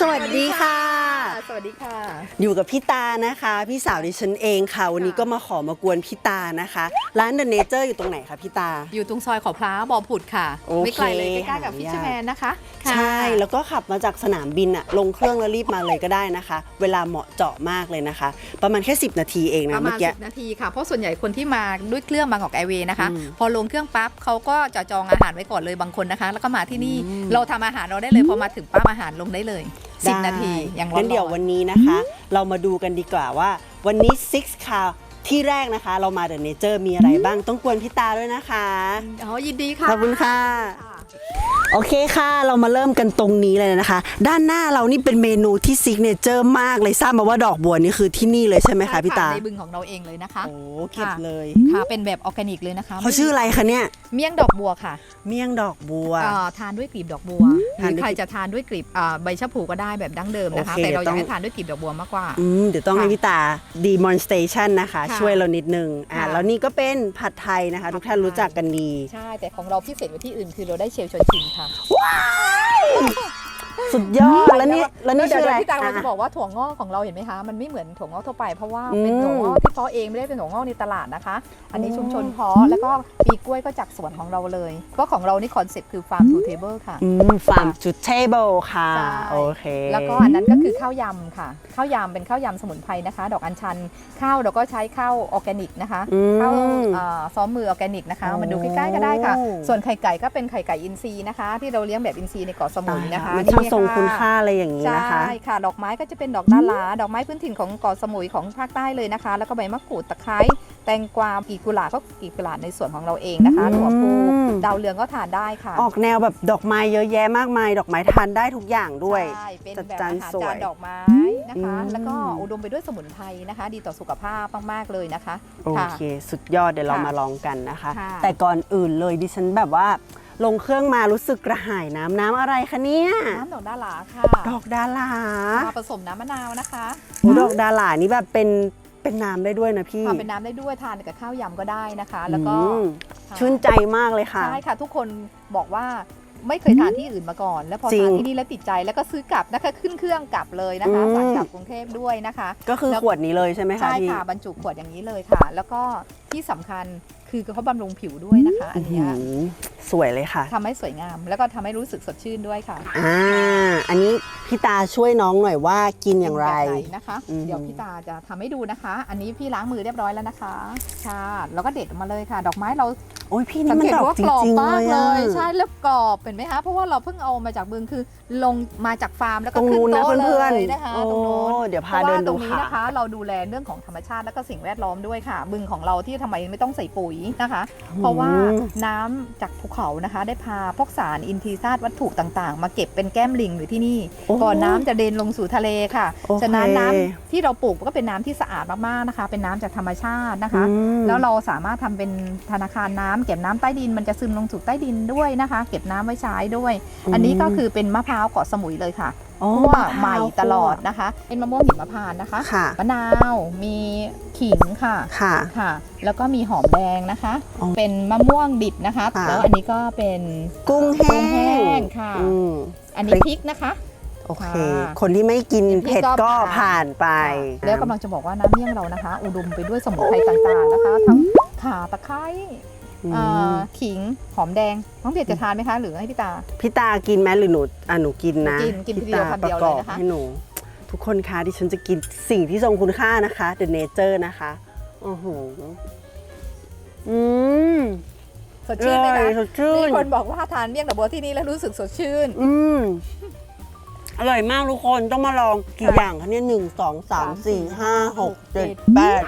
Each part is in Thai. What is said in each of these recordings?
สวัสดีค่ะ วัสดีค่ะ อยู่กับพี่ตานะคะ พี่สาวดิฉันเองค่ะ วันนี้ก็มาขอมากวนพี่ตานะคะ ร้าน The Nature อยู่ตรงไหนคะพี่ตา อยู่ตรงซอยเขาพร้าวบอผุดค่ะโอเคไม่ไกลเลยใกล้ๆกับหายากฟิชเชอร์แมนนะคะค่ะใช่ แล้วก็ขับมาจากสนามบินอะลงเครื่องแล้วรีบมาเลยก็ได้นะคะ เวลาเหมาะเจาะมากเลยนะคะ ประมาณแค่ 10 นาทีเองปนะระเมื่มาอณกี้สินาทีค่ะ เพราะส่วนใหญ่คนที่มาด้วยเครื่องบางกอกแอร์เวย์นะคะอืมพอลงเครื่องปั๊บเขาก็จะจองอาหารไว้ก่อนเลยบางคนนะคะ แล้วก็มาที่นี่อืมเราทำอาหารเราได้เลยพอมาถึงปั๊บอาหารลงได้เลย 10 นาทีได้อย่างร้องั้นเดี๋ยวนวันนี้นะคะ เรามาดูกันดีกว่าว่า วันนี้ Six Car ที่แรกนะคะ เรามา The Nature มีอะไรบ้างต้องกวนพี่ตาด้วยนะคะๆอ๋อยินดีค่ะ ขอบคุณค่ะค่ะ โอเคค่ะ เรามาเริ่มกันตรงนี้เลยนะคะ ด้านหน้าเรานี่เป็นเมนูที่ซิกเนเจอร์มากเลยทราบมาว่าดอกบัวนี่คือที่นี่เลยใช่ไหมคะพี่ตา ในบึงของเราเองเลยนะคะ โอ้เก็บเลย ค่ะ เป็นแบบออร์แกนิกเลยนะคะเขาชื่ออะไรคะเนี่ย เมี่ยงดอกบัวค่ะ เมี่ยงดอกบัวอ่าทานด้วยกลีบดอกบัวหทานรือด้วยใครจะทานด้วยกลีบอ่าใบชะพูก็ได้แบบดั้งเดิมนะคะ โอเคแต่เราอต้ยาอกง ให้ทานด้วยกลีบดอกบัวมากกว่า อืมเดี๋ยวต้องค่ะให้พี่ตา demonstration นะคะ ค่ะช่วยเรานิดนึงอ่าค่ะแล้วนี่ก็เป็นผัดไทยนะคะ ทุกท่านรู้จักกันดี ใช่ แต่ของเราพิเศษกว่าที่อื่นคือเราได้เชลชวนชิมค่ะ สุดยอด แล้วนี่แล้วนี่เดี๋ชื่ออะไรยวพี่ตังเราจะอะบอกว่าถั่วงอกของเราเห็นไหมคะ มันไม่เหมือนถั่วงอกทั่วไป เพราะว่าอืมเป็นถั่วงอกที่เพาะเองไม่ได้เป็นถั่วงอกในตลาดนะคะ อันนี้ชุมชนเพาะแล้วก็ปีกล้วยก็จากสวนของเราเลยเพราะของเรานี่คอนเซ็ปต์คือ farm to table ค่ะอืม farm to table ค่ะใช่โอเคแล้วก็อันนั้นก็คือข้าวยำค่ะ ข้าวยำเป็นข้าวยำสมุนไพรนะคะ ดอกอัญชันข้าวเราก็ใช้ข้าวออร์แกนิกนะคะอืมข้าวเอ่อซ้อมมือออร์แกนิกนะคะโอ้มาดูใกล้ๆก็ได้ค่ะ ส่วนไข่ไก่ก็เป็นไข่ไก่อินทรีย์นะคะ ที่เราเลี้ยงแบบอินทรีย์ในเกาะสมุยนะคะมันช่างทรงะคุณค่าอะไรอย่างนี้นะคะ ใช่ค่ะ ดอกไม้ก็จะเป็นดอกดาราดอกไม้พื้นถิ่นของเกาะสมุยของภาคใต้เลยนะคะ แล้วก็ใบมะกรูดตะไคร้แตงกวากีกุหลาบก็กีกุหลาบในส่วนของเราเองนะคะอืมถั่วพูดาวเรืองก็ทานได้ค่ะ ออกแนวแบบดอกไม้เยอะแยะมากมาย ดอกไม้ทานได้ทุกอย่างด้วยใช่เป็นจัดแบบจานอาหารสวยจานดอกไม้นะคะอืมแล้วก็อุดมไปด้วยสมุนไพรนะคะ ดีต่อสุขภาพมากๆเลยนะคะโอค่ะเค สุดยอดเดี๋ยวเราค่ะมาลองกันนะคะค่ะแต่ก่อนอื่นเลยดิฉันแบบว่า ลงเครื่องมารู้สึกกระหายน้ำน้ำอะไรคะเนี่ย น้ำดอกดาราค่ะดอกดารามาผสมน้ำมะนาวนะคะโอ้ดอกดารานี่แบบเป็นเป็นน้ำได้ด้วยนะพี่ทำเป็นน้ำได้ด้วยทานกับข้าวยำก็ได้นะคะ แล้วก็อืมค่ะชื่นใจมากเลยค่ะใช่ค่ะ ทุกคนบอกว่าไม่เคยทานที่อื่นมาก่อน แล้วพอจริงทานที่นี่แล้วติดใจแล้วก็ซื้อกลับนะคะขึ้นเครื่องกลับเลยนะคะอืมสั่งกลับกรุงเทพด้วยนะคะ ก็คือแล้วขวดนี้เลยใช่ไหมคะใช่พี่ค่ะบรรจุขวดอย่างนี้เลยค่ะ แล้วก็ที่สำคัญ คือเขาบำรุงผิวด้วยนะคะ อันเนี้ยอื้อหือสวยเลยค่ะทำให้สวยงาม แล้วก็ทำให้รู้สึกสดชื่นด้วยค่ะอ่าอันนี้พี่ตาช่วยน้องหน่อยว่ากินอย่างไร แบบหนนะคะ อืม เดี๋ยวพี่ตาจะทำให้ดูนะคะ อันนี้พี่ล้างมือเรียบร้อยแล้วนะคะ ค่ะ แล้วก็เด็ดออกมาเลยค่ะ ดอกไม้เราโอ้ยพี่นี่สังมันเกตดอกว่าจกรอบริงๆมากเลยเลอะย ใช่แล้วกรอบเห็นไหมคะเพราะว่าเราเพิ่งเอามาจากบึงคือลงมาจากฟาร์มแล้วตก็รงขึ้นู้นนะโต๊ะเพื่อนเลยนะคะๆโอ้ตรงโน้น เดี๋ยวเพพาราะเดิว่านตดูรงนี้ค่ะ นะคะ เราดูแลเรื่องของธรรมชาติและก็สิ่งแวดล้อมด้วยค่ะ บึงของเราที่ทำไมไม่ต้องใส่ปุ๋ยนะคะ เพราะว่าน้ำจากภูเขานะคะ ได้พาพวกสารอินทรีย์ธาตุวัตถุต่างๆ มาเก็บเป็นแก้มลิงอยู่ที่นี่โอ้ก่อนน้ำจะเดินลงสู่ทะเลค่ะโอเคฉะนั้นน้ำที่เราปลูกก็เป็นน้ำที่สะอาดมากๆนะคะ เป็นน้ำจากธรรมชาตินะคะ อืม แล้วเราสามารถทำเป็นธนาคารน้ำเก็บน้ำใต้ดินมันจะซึมลงสู่ใต้ดินด้วยนะคะ เก็บน้ำไว้ใช้ด้วย อันนี้ก็คือเป็นมะพร้าวเกาะสมุยเลยค่ะอ๋อคั่วมะพร้าวใหม่ตลอดนะคะ เป็นมะม่วงหิมพานต์นะคะค่ะมะนาวมีขิงค่ะค่ะค่ะ แล้วก็มีหอมแดงนะคะอ๋อเป็นมะม่วงดิบนะคะค่ะแล้วอันนี้ก็เป็นกุ้งแห้กุ้งแห้งงค่ะอืมอันนี้พริกพริกนะคะโอเคค่ะคนที่ไม่กินพริกเผ็ดก็ก็ผ่านผ่านไป แล้วกำลังจะบอกว่าน้ำเมี่ยงเรานะคะ อุดมไปด้วยสมุนไพรต่างๆนะคะ ทั้งข่าตะไคร้ อืมอ่าขิงหอมแดงน้องเบียดจะทานไหมคะหรือให้พี่ตา พี่ตากินไหมหรือหนูอะหนูกินนะกินกินพี่ทีเดียวตาคำปเดียวระกอบเลยนะคะ ให้หนู ทุกคนคะที่ฉันจะกินสิ่งที่ทรงคุณค่านะคะ The Nature นะคะโอ้โหอืมสดชื่นไหมอร่คะอยสดชื่นมีคนบอกว่าทานเมี่ยงดอกบัวที่นี่แล้วรู้สึกสดชื่น อืมอร่อยมากทุกคนต้องมาลองกี่ค่ะอย่างคะเนี่ยหนึ่งสองสามสี่ห้าหกเจ็ดแปด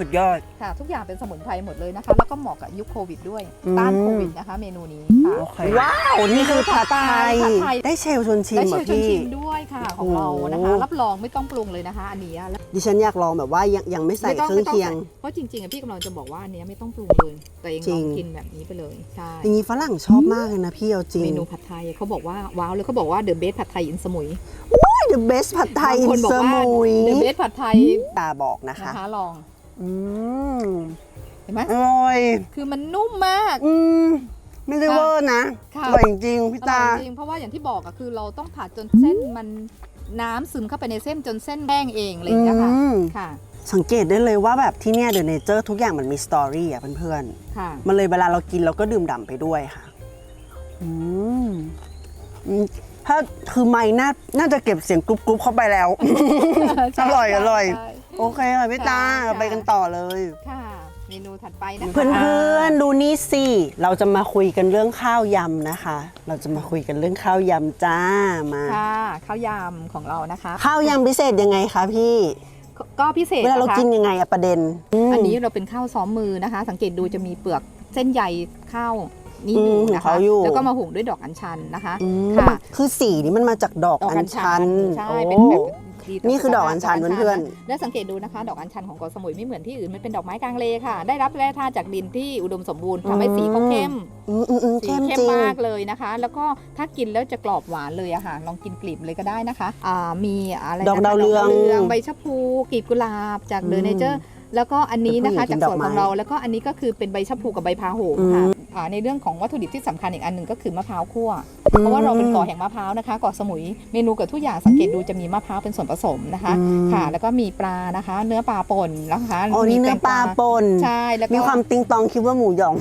สุดยอด ค่ะทุกอย่างเป็นสมุนไพรหมดเลยนะคะ แล้วก็เหมาะกับยุคโควิดด้วยอืม ต้านโควิดนะคะ เมนูนี้ค่ะ โอเคว้าวนี่คือผัดไทยผัดไทย ได้เชลชวนชิมและเหรเชิอญชวนพี่ ชิมด้วยค่ะของเรานะคะ โอ้รับรองไม่ต้องปรุงเลยนะคะ อันนี้แล้วดิฉันอยากลองแบบว่ายังยังไม่ใส่ไม่ต้เครื่องไม่ต้เคียงใส่เพราะจริงๆอะพี่กำลังจะบอกว่าอันเนี้ยไม่ต้องปรุงเลยแต่เองจริลองงกินแบบนี้ไปเลยใช่อย่างนี้ฝรั่งชอบมากเลยนะพี่เอาจริง เมนูผัดไทยเขาบอกว่าว้าวเลยเขาบอกว่าเดอะเบสผัดไทยอินสมุย The best ผัดไทยบางอิคนนบอกเซอร์ว่ามุยเดอะเบสผัดไทยตาบอกนะคะ นะคะลอง อืมเห็นไหมอร่อย คือมันนุ่มมาก อืมไม่ได้เวอร์นะค่ะ อร่อยจริงๆพี่อร่ตาอยจริงเพราะว่าอย่างที่บอกอะคือเราต้องผัดจนเส้นมันน้ำซึมเข้าไปในเส้นจนเส้นแห้งเองอะไรอย่างเงี้ยค่ะอืม ค่ะสังเกตได้เลยว่าแบบที่เนี่ยเดอะเนเจอร์ทุกอย่างมันมีสตอรี่อะเพื่อนค่ะ ๆ มันเลยเวลาเรากินเราก็ดื่มด่ำไปด้วยค่ะ อืมอืมถ้าคือไม่น่าน่าจะเก็บเสียงกรุบกรุบเข้าไปแล้ว อร่อยอร่อย ใช่ โอเคค่ะพี่ตาค่ะ เราไปกันต่อเลย ค่ะ เมนูถัดไปนะคะเพื่อนๆ ดูนี่สิ เราจะมาคุยกันเรื่องข้าวยำนะคะ เราจะมาคุยกันเรื่องข้าวยำจ้ามา ค่ะข้าวยำของเรานะคะ ข้าวยำพิเศษยังไงคะพี่ ก็พิเศษเวลาเราะคะกินยังไงอะประเด็นมอันนี้เราเป็นข้าวซ้อมมือนะคะ สังเกตดูจะมีเปลือกเส้นใยข้าวนี่อยู่อืมนะเขาคะ อยู่แล้วก็มาหุงด้วยดอกอัญชันนะคะ อืมค่ะ คือสีนี้มันมาจากดอกดอกอัอัญญชัชันนใช่โอ้เป็นแบบ ดีต่นี่คือดอกอัญชันสุขภาพเพื่อนๆ และสังเกตดูนะคะ ดอกอัญชันของเกาะสมุยไม่เหมือนที่อื่นมันเป็นดอกไม้กลางเลค่ะ ได้รับแร่ธาตุจากดินที่อุดมสมบูรณ์ทำให้สีเขาเข้มอืมอืมอืมสีเข้มเข้มจริง มากเลยนะคะ แล้วก็ถ้ากินแล้วจะกรอบหวานเลยอะค่ะ ลองกินกลีบเลยก็ได้นะคะอ่ามีอะไรดอกนะคะดาวเรืองดกดาวใบชะพูกลีบกุหลาบจากเดอือะม เนเจอร์ แล้วก็อันนี้นะคะเป็นจากผู้หญิงกินส่วนดอกไม้ของเรา แล้วก็อันนี้ก็คือเป็นใบชะพูกับใบพาโหมค่ะอ่าในเรื่องของวัตถุดิบที่สำคัญอีกอันหนึ่งก็คือมะพร้าวคั่ว เพราะว่าเราเป็นเกาะแห่งมะพร้าวนะคะเกาะสมุย เมนูเกับทุกอย่างสังเกตดูจะมีมะพร้าวเป็นส่วนผสมนะคะอืมค่ะ แล้วก็มีปลานะคะ เนื้อปลาป่นนะคะอ๋อนี่เนื้อปลาป่นใช่แล้วก็มีความติงตองคิดว่าหมูหยอง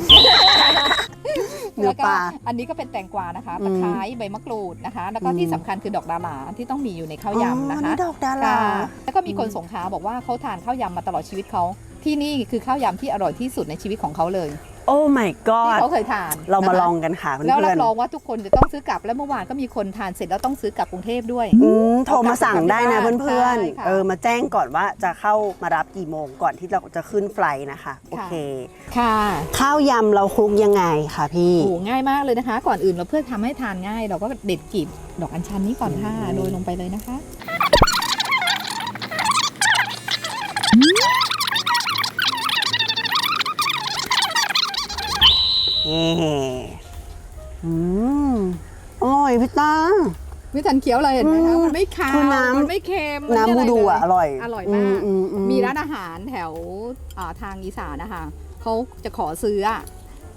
เนื้อแล้วก็ปลาอันนี้ก็เป็นแตงกวานะคะอืตะมไคร้ใบมะกรูดนะคะ แล้วก็อืมที่สำคัญคือดอกดาราที่ต้องมีอยู่ในข้าวยำนะอ๋อคะนี่ดอกดารา ค่ะแล้วก็มีคนสงขลาบอกว่าเขาทานข้าวยำมาตลอดชีวิตเขาที่นี่คือข้าวยำที่อร่อยที่สุดในชีวิตของเขาเลย โอ้ my ที่ god เขาเคยทานเรามานะคะลองกันค่ะเพื่แล้วรัอนบรองว่าทุกคนจะต้องซื้อกลับแล้วเมื่อวานก็มีคนทานเสร็จแล้วต้องซื้อกลับกรุงเทพด้วยๆอืมโทรมาสั่งได้นะเอากลับเพื่อนใช่ค่ะๆเออมาแจ้งก่อนว่าจะเข้ามารับกี่โมงก่อนที่เราจะขึ้นไฟลท์นะคะ โอเค ค่ะ ข้าวยำเราคลุกยังไงคะพี่โอ้ง่ายมากเลยนะคะ ก่อนอื่นเราเพื่อทำให้ทานง่าย เราก็เด็ดกลีบดอกอัญชันนี้ก่อนค่ะโรยลงไปเลยนะคะ ไม่ทันเคี้ยวเลยเห็นไหมคะอืมมันไม่คาวคือน้ำ มันไม่เค็มมัน้ำไม่บูอะไรดูอะอเลยร่อยอร่อยมาก อือืมีร้านอาหารแถวอ่าทางอีสานนะคะเขาจะขอซื้ออะ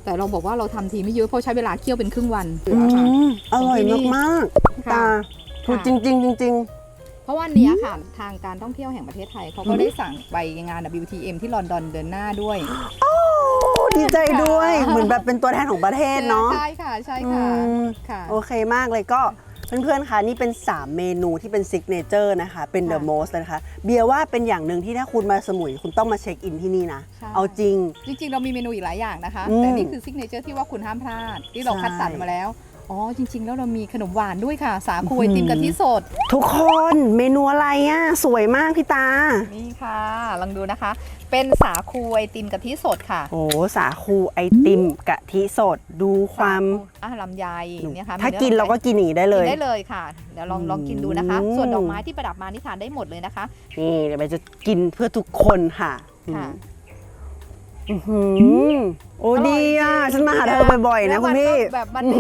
แต่เราบอกว่าเราทำทีไม่เยอะเพราะใช้เวลาเคี่ยวเป็นครึ่งวัน อืมอร่อยของที่นี่มากๆค่ะ ตาคือจริงๆจริง เพราะว่าเนี้ยค่ะทางการท่องเที่ยวแห่งประเทศไทยเขาก็ได้สั่งไปงาน WTM ที่ลอนดอนเดือนหน้าด้วย ๆ โอ้ดีใจด้วยเหมือนแบบเป็นตัวแทนของประเทศเนาะ ใช่ค่ะใช่ค่ะอืม ค่ะ โอเคมากเลยก็ เพื่อนๆ คะนี่เป็น 3 เมนูที่เป็นซิกเนเจอร์นะคะ เป็นเดอะค่ะโมสเลยนะคะ เบียร์ว่าเป็นอย่างหนึ่งที่ถ้าคุณมาสมุยคุณต้องมาเช็คอินที่นี่นะ ใช่ เอาจริง จริงๆ เรามีเมนูอีกหลายอย่างนะคะ อืมแต่นี่คือซิกเนเจอร์ที่ว่าคุณห้ามพลาด ที่เราใช่ คัดสรรมาแล้ว อ๋อจริง ๆ แล้วเรามีขนมหวานด้วยค่ะ สาคูไออื้อหือติมกะทิสด ทุกคนเมนูอะไรอะ สวยมากพี่ตา นี่ค่ะ ลองดูนะคะ เป็นสาคูไอติมกะทิสดค่ะโอ้สาคูไอติมกะทิสดดูความสคูอะลำไยเนี่ยค่ะถ้ามีกินอเราก็กินอย่างนี้ได้เลยกินได้เลยค่ะเดี๋ยวลองลองกินดูนะคะอืมส่วนดอกไม้ที่ประดับมานี่ทานได้หมดเลยนะคะ นี่เดี๋ยวไปจะกินเพื่อทุกคนค่ะค่ะ อื้อหือโอ้อร่อยดีอะจริงๆฉันมาหาเธอบ่อยๆแล้นะวคุณมัพี่ก็แบบมันไม่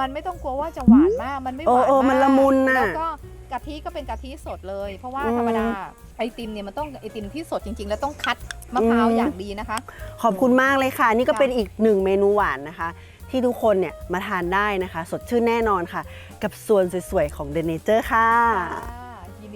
มันไม่ต้องกลัวว่าจะหวานมาก มันไม่หวานเออเออมากมันละมุนน่ะ แล้วก็กะทิก็เป็นกะทิสดเลย เพราะว่าอืมธรรมดาไอติมเนี่ยมันต้องไอติมที่สดจริง ๆ แล้วต้องคัดมะพร้าวอืมอย่างดีนะคะ ขอบคุณมากเลยค่ะ นี่ก็ค่ะเป็นอีกหนึ่งเมนูหวานนะคะ ที่ทุกคนเนี่ยมาทานได้นะคะ สดชื่นแน่นอนค่ะ กับส่วนสวยๆของ The Nature ค่ะยิน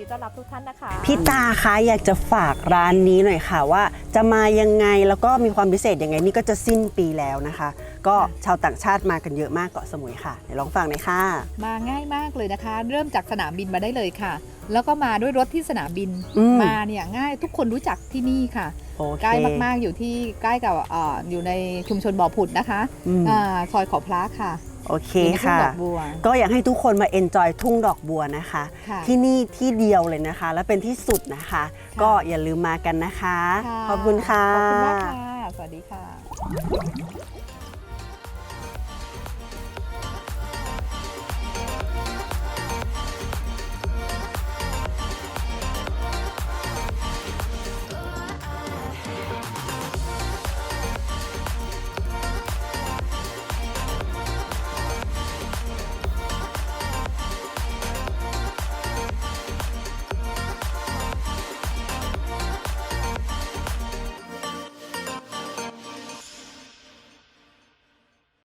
ดีต้อนรับทุกท่านนะคะ พี่ตาคะอยากจะฝากร้านนี้หน่อยค่ะว่า จะมายังไงแล้วก็มีความพิเศษยังไงนี่ก็จะสิ้นปีแล้วนะคะ ก็ชาวต่างชาติมากันเยอะมากเกาะสมุยค่ะเดี๋ยวลองฟังหน่อยค่ะ มาง่ายมากเลยนะคะ เริ่มจากสนามบินมาได้เลยค่ะ แล้วก็มาด้วยรถที่สนามบินอืม มาเนี่ยง่ายทุกคนรู้จักที่นี่ค่ะ โอเคใกล้มากๆอยู่ที่ใกล้กับเอ่ออยู่ในชุมชนบ่อผุดนะคะอืมอ่าซอยขอพระค่ะ โอเคอยู่ในทุ่งค่ะ ดอกบัว ก็อยากให้ทุกคนมาเอนจอยทุ่งดอกบัวนะคะ ค่ะที่นี่ที่เดียวเลยนะคะ และเป็นที่สุดนะคะค่ะก็อย่าลืมมากันนะคะค่ะขอบคุณค่ะ ขอบคุณมากค่ะ สวัสดีค่ะ